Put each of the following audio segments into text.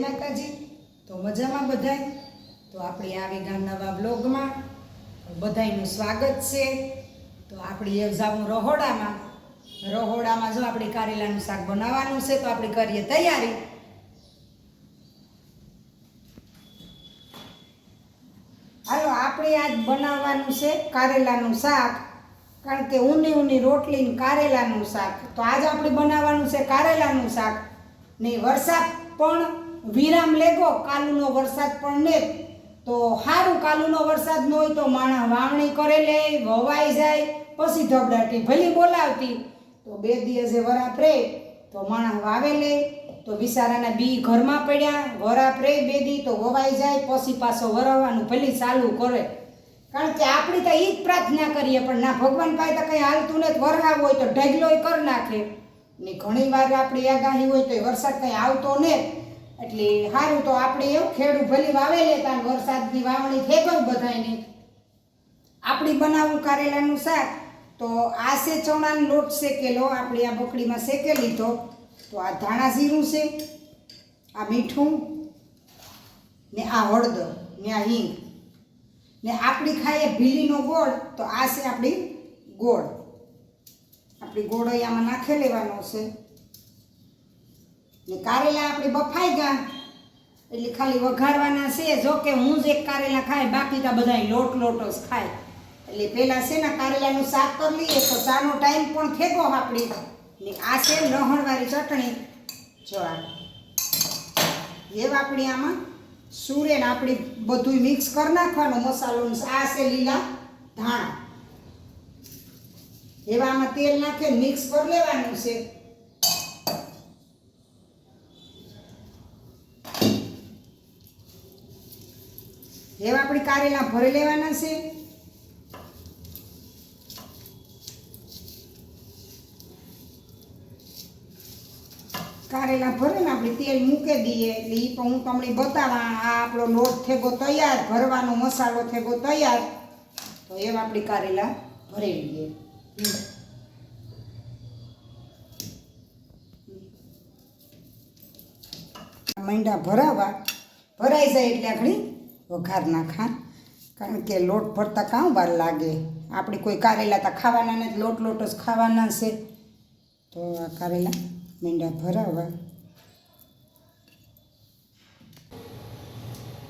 માતાજી? તો મજામાં બધાય? તો આપણી આવી ગામ નવા બ્લોગમાં બધાયનું સ્વાગત છે. તો આપણી એ રહોડામાં રહોડામાં જો આપણી કારેલાનું શાક બનાવવાનું છે, તો આપણે કરીએ તૈયારી. હાલો, આપણે આજ બનાવવાનું છે કારેલાનું શાક, કારણ કે ઊની ઊની રોટલી કારેલાનું શાક. તો આજ આપણે બનાવવાનું છે કારેલાનું શાક. ને વરસાદ પણ વિરામ લેગો, કાલુનો વરસાદ પણ ને તો સારું કાલુનો વરસાદ ન હોય તો માણસ વાવણી કરે લે, વવાઈ જાય, પછી ધબડાટી ભલી બોલાવતી. તો બે દિવસે વરાપ રે, તો માણસ વાવે લે. તો બિચારાના બી ઘરમાં પડ્યા, વરાપ રે બે દી, તો વવાઈ જાય, પછી પાછો વરાવવાનું ભલી ચાલુ કરે. કારણ કે આપણી તો એ જ પ્રાર્થના કરીએ, પણ ના, ભગવાન પાસે તો કંઈ હાલતું નથી, વરહાવ હોય તો ઢગલોય કરી નાખે. ને ઘણી વાર આપણી આગાહી હોય તો વરસાદ કંઈ આવતો ને એટલે સારું તો આપણે એવું ખેડૂત ભલી વાવે લેતા વરસાદની વાવણી થઈ ગઈ બધાયની. આપણી બનાવવું કારેલાનું શાક, તો આ છે ચણાનો લોટ શેકેલો, આપણે આ બકડીમાં શેકે લીધો. તો આ ધાણા જીરું છે, આ મીઠું, ને આ હળદર, ને આ હિંગ. ને આપણી ખાઈએ ભીલીનો ગોળ, તો આ છે આપણી ગોળ. આપણી ગોળ આમાં નાખી લેવાનો છે. ને કારેલા આપણે બફાઈ ગયા. એટલે ખાલી વઘારવાના છે, જો કે હું જ એક કારેલા ખાય, બાકી તો બધા લોટ લોટ જ ખાય. એટલે પહેલાં છે ને કારેલાનું શાક કરી લઈએ, તો ચાનો ટાઈમ પણ થેગો આપણે. એટલે આ છે લહણવાળી ચટણી. જો આ. એ આપણી આમાં સૂરે ને આપણે બધું મિક્સ કરી નાખવાનું મસાલો આ છે લીલા ધાણા. એવામાં તેલ નાખે મિક્સ કરી લેવાનું છે. એવા આપણે કારેલા ભરી લેવાના છે. કારેલા ભરે ને આપણે તેલ મૂકી દઈએ. એટલે એ પણ હું તમને બતાવવા આ આપણો લોટ થેગો તૈયાર, ભરવાનો મસાલો થેગો તૈયાર. તો એવા આપણી કારેલા ભરી લઈએ. મંડા. ભરાવા. ભરાઈ જાય એટલે આખડી વઘાર નાખા કારણ કે લોટ ભરતા કાં વાર લાગે? આપણે કોઈ કારેલા તો ખાવાના નથી લોટ લોટ જ ખાવાના છે. તો આ કારેલા મીંડા ભરાવા.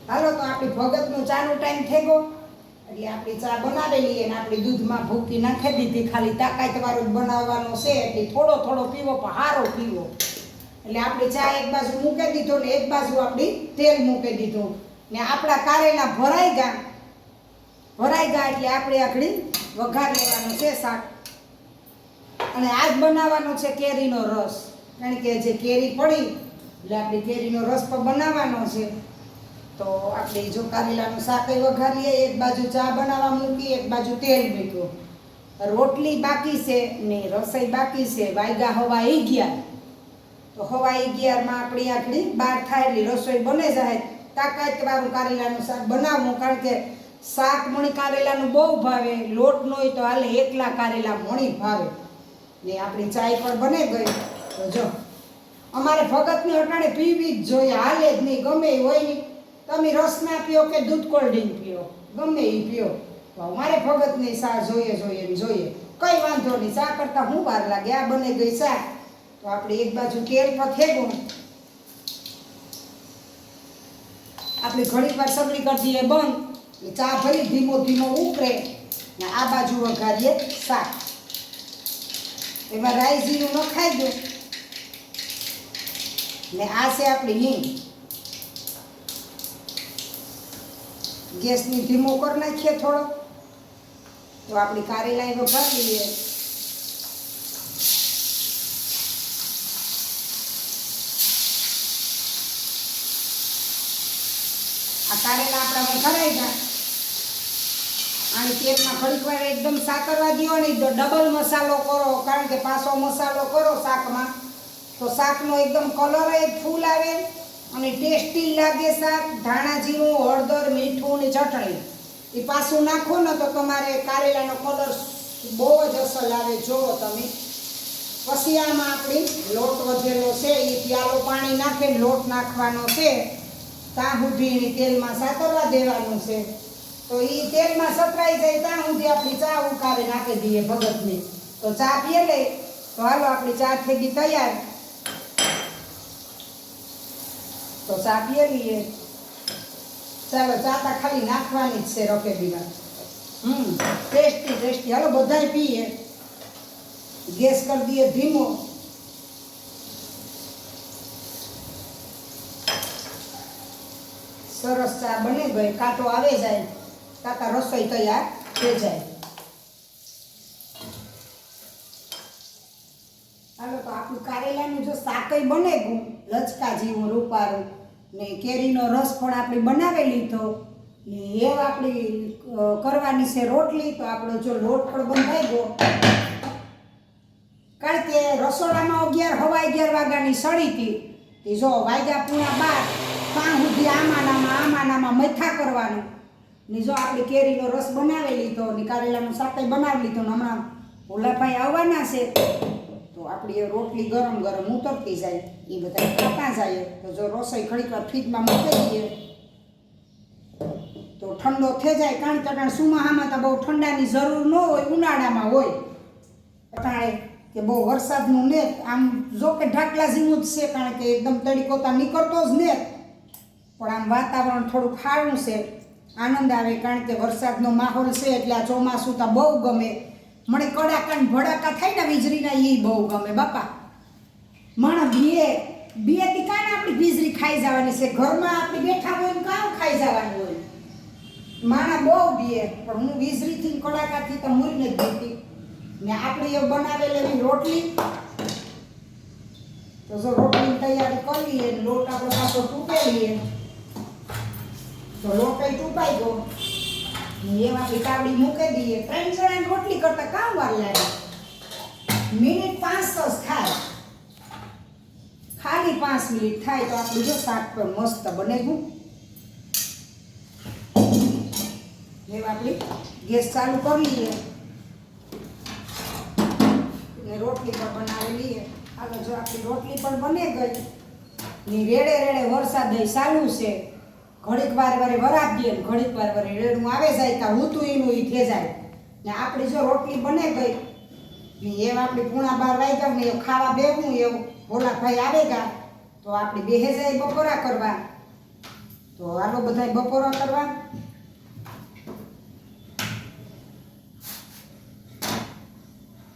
હાલો, તો આપણી ભગતનો ચાનો ટાઈમ થઈ ગયો. એટલે આપણી ચા બનાવેલી અને આપણી દૂધમાં ભૂકી નાખી દીધી. ખાલી તાકાત વાળું જ બનાવવાનો છે. એટલે થોડો થોડો પીવો, પણ સારો પીવો. એટલે આપણી ચા એક બાજુ મૂકી દીધો ને એક બાજુ આપણી તેલ મૂકી દીધું. ને આપણા કારેલા ભરાઈ ગયા. ભરાઈ ગયા એટલે આપણે આખડી વઘાર લેવાનું છે શાક. અને આજ બનાવવાનો છે કેરીનો રસ. કારણ કે જે કેરી પડી, એટલે આપણે કેરીનો રસ પણ બનાવવાનો છે. તો આપણે જો કારેલાનું શાક વઘારીએ એક બાજુ ચા બનાવવા મૂકી એક બાજુ તેલ મૂક્યું. રોટલી બાકી છે ને રસોઈ બાકી છે, વાયગા હવા ઈ ગયા. તો હવા ઈ ગયારમાં આપણી આખડી બહાર થાય એટલી રસોઈ બને જાય. તાકાત વાળું કારેલાનું શાક બનાવવું કારણ કે શાક મણી કારેલાનું બહુ ભાવે, લોટ ન હોય તો હાલે એકલા કારેલા મણી ભાવે. ને આપણી ચાય પણ બને ગઈ. તો જો, અમારે ભગતની અટાણે પીવી જ જોઈએ, હાલે જ નહીં, ગમે એ હોય નહીં. તમે રસના પીઓ કે દૂધ કોલ્ડ ડ્રિંક પીઓ, ગમે એ પીઓ. અમારે ભગતની શા જોઈએ જોઈએ ને જોઈએ. કઈ વાંધો નહીં ચા કરતાં હું વાર લાગે? આ બને ગઈ ચા તો આપણે એક બાજુ તેલ પર આપણે ઘણી વાર સગડી કરી દઈએ બંધ ચા ભરી ધીમો ધીમો ઉકળે ને આ બાજુ વઘારીએ શાક. એમાં રાઈ જીરું નખાઈ દો. ને આ છે આપણી હિંગ. ગેસની ધીમો કરી નાખીએ થોડો. તો આપણી કારેલાઈ વઘારી લઈએ. આ કારેલા આપણા ભરાઈ ગયા અને તેલમાં ઘડીક વાર એકદમ સાકરવા દો ને ડબલ મસાલો કરો, કારણ કે પાછો મસાલો કરો શાકમાં. તો શાકનો એકદમ કલર એ ફૂલ આવે અને ટેસ્ટી લાગે શાક, ધાણા જીરું, હળદર, મીઠું ને ચટણી. એ પાછું નાખો ને તો તમારે કારેલાનો કલર બહુ જ અસર આવે જુઓ તમે. પછી આમાં આપણી લોટ વધેલો છે એ પ્યાલો પાણી નાખીને લોટ નાખવાનો છે. ત્યાં સુધી એને તેલમાં સાતરવા દેવાનું છે. તો એ તેલમાં સતરાઈ જાય ત્યાં સુધી આપણી ચા ઉકાળે નાખી દઈએ ભગતને. તો ચા પીએ લે. તો હાલો, આપણી ચા થઈ તૈયાર. તો ચા પીએ લઈએ. ચાલો, ચા તા ખાલી નાખવાની જ છે રકેબીમાં હમ, ટેસ્ટી ટેસ્ટી. હાલો, બધાય પીએ. ગેસ કરી દઈએ ધીમો. સરસ ચા બની ગઈ. કાંટો આવે જાય. કાકા રસોઈ તૈયાર થઈ જાય. હાલો તો આપણું કારેલાનું જો શાકય બને ગયું, લચકા જેવું રૂપારું ને કેરીનો રસ પણ આપણે બનાવી લીધો. ને એવ આપણી કરવાની છે રોટલી, તો આપણો જો લોટ પણ બંધાઈ ગયો. કારણ કે રસોડામાં અગિયાર હવા અગિયાર વાગ્યાની સળી હતી. તે જો વાગ્યા પૂણા બાર, ત્યાં સુધી આમાનામાં આમાનામાં મથા કરવાનું. ને જો આપણે કેરીનો રસ બનાવી લીધો ને કારેલાનું શાક બનાવી લીધો ને હમણાં ભોલાભાઈ આવવાના છે, તો આપણી એ રોટલી ગરમ ગરમ ઉતરતી જાય. એ બધા ખાતા જાય. તો જો રસોઈ ઘડીક ફ્રીજમાં મૂકી દઈએ. તો ઠંડો થઈ જાય. કારણ કે સુમાહામાં તો બહુ ઠંડાની જરૂર ન હોય, ઉનાળામાં હોય. અટાણે કે બહુ વરસાદનું ને આમ જો કે ઢાકલા જેવું જ છે કારણ કે એકદમ તડીકોતા નીકળતો જ ને પણ આમ વાતાવરણ થોડું ખારું છે, આનંદ આવે કારણ કે વરસાદનો માહોલ છે એટલે આ ચોમાસું તો બહુ ગમે. મને કડાકા ભડાકા થાય ને વીજળીના એ બહુ ગમે બાપા. માણસ બે બેથી કાને આપણી વીજળી ખાઈ જવાની છે? ઘરમાં આપણે બેઠા હોય ને કામ ખાઈ જવાનું હોય? માણા બહુ બીએ, પણ હું વીજળીથી કડાકાથી તો મૂરીને જ દીધી ને આપણી બનાવેલી એવી રોટલી. તો જો રોટલી તૈયારી કરીએ ને લોટ આપણે પાછો તૂટેલીએ તો લોટ તૂપાઈ ગયો. ને એમાં આપણી કાવડી મૂકી દઈએ. ત્રણ જણા રોટલી કરતા કામ વાર લાગે. મિનિટ પાંચ જ થાય. ખાલી પાંચ મિનિટ થાય તો આપણું જો શાક પર મસ્ત બને હું હવે આપણી ગેસ ચાલુ કરી લઈએ. ને રોટલી પણ બનાવી લઈએ. હાલો જો આપણી રોટલી પણ બને ગઈ, ને રેડે રેડે વરસાદ ચાલુ છે. ઘડીક વાર વારે વરાપીએ ને ઘડીક વાર વારે રેડું આવે જાય ત્યાં હું એનું ઈ થઈ જાય. ને આપણી જો રોટલી બને ગઈ, ને એમ આપણી પૂણા બાર વાગ્યા ને એવું ખાવા બેવું એવું. ભોલાભાઈ આવે ગા, તો આપણી બેહે જાય બપોરા કરવા. તો હાલો બધાય બપોરા કરવા.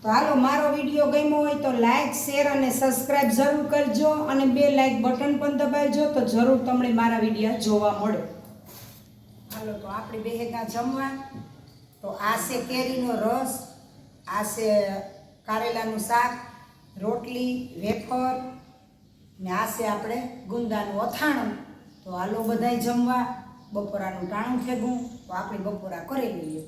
તો હાલો, મારો વીડિયો ગમ્યો હોય તો લાઇક શેર અને સબસ્ક્રાઈબ જરૂર કરજો અને બે લાઇક બટન પણ દબાવજો તો જરૂર તમને મારા વીડિયો જોવા મળે. હાલો, તો આપણે બે જમવા. તો આ છે કેરીનો રસ, આ છે કારેલાનું શાક, રોટલી, વેફર ને આ છે આપણે ગુંદાનું અથાણું. તો હાલો, બધાય જમવા. બપોરાનું ટાણું ફેગું તો આપણે બપોરા કરી લઈએ.